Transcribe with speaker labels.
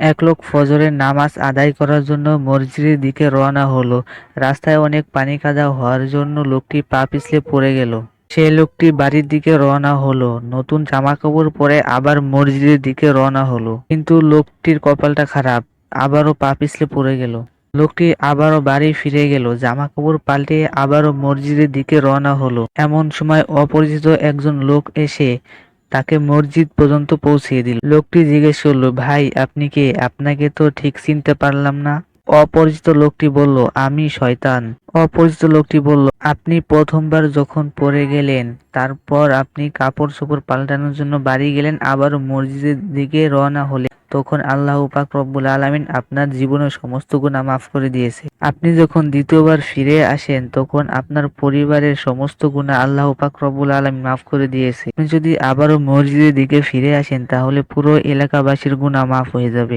Speaker 1: এক লোক ফজরের নামাজ আদায় করার জন্য মসজিদের দিকে রওনা হলো। রাস্তায় অনেক পানি কাদা হওয়ার জন্য লোকটি পা পিছলে পড়ে গেল। সে লোকটি বাড়ির দিকে রওনা হলো। নতুন জামা কাপড় পরে আবার মসজিদের দিকে রওনা হলো। কিন্তু লোকটির কপালটা খারাপ, আবারও পা পিছলে পড়ে গেল। লোকটি আবারও বাড়ি ফিরে গেল। জামা কাপড় পাল্টে আবারও মসজিদের দিকে রওনা হলো। এমন সময় অপরিচিত একজন লোক এসে তাকে মসজিদ পর্যন্ত পৌঁছিয়ে দিল। লোকটি জিজ্ঞেস করল, ভাই, আপনি কে? আপনাকে তো ঠিক চিনতে পারলাম না। অপরিচিত লোকটি বলল, আমি শয়তান। অপরিচিত লোকটি বলল, আপনি প্রথমবার যখন পড়ে গেলেন, তারপর আপনি কাপড় চোপড় পাল্টানোর জন্য বাড়ি গেলেন, আবার মসজিদের দিকে রওনা হলেন। তখন আল্লাহ পাক রব্বুল আলমিন আপনার জীবনের সমস্ত গুণা মাফ করে দিয়েছে। আপনি যখন দ্বিতীয়বার ফিরে আসেন, তখন আপনার পরিবারের সমস্ত গুণা আল্লাহ পাক রব্বুল আলমিন মাফ করে দিয়েছে। আপনি যদি আবারও মসজিদের দিকে ফিরে আসেন, তাহলে পুরো এলাকাবাসীর গুণা মাফ হয়ে যাবে।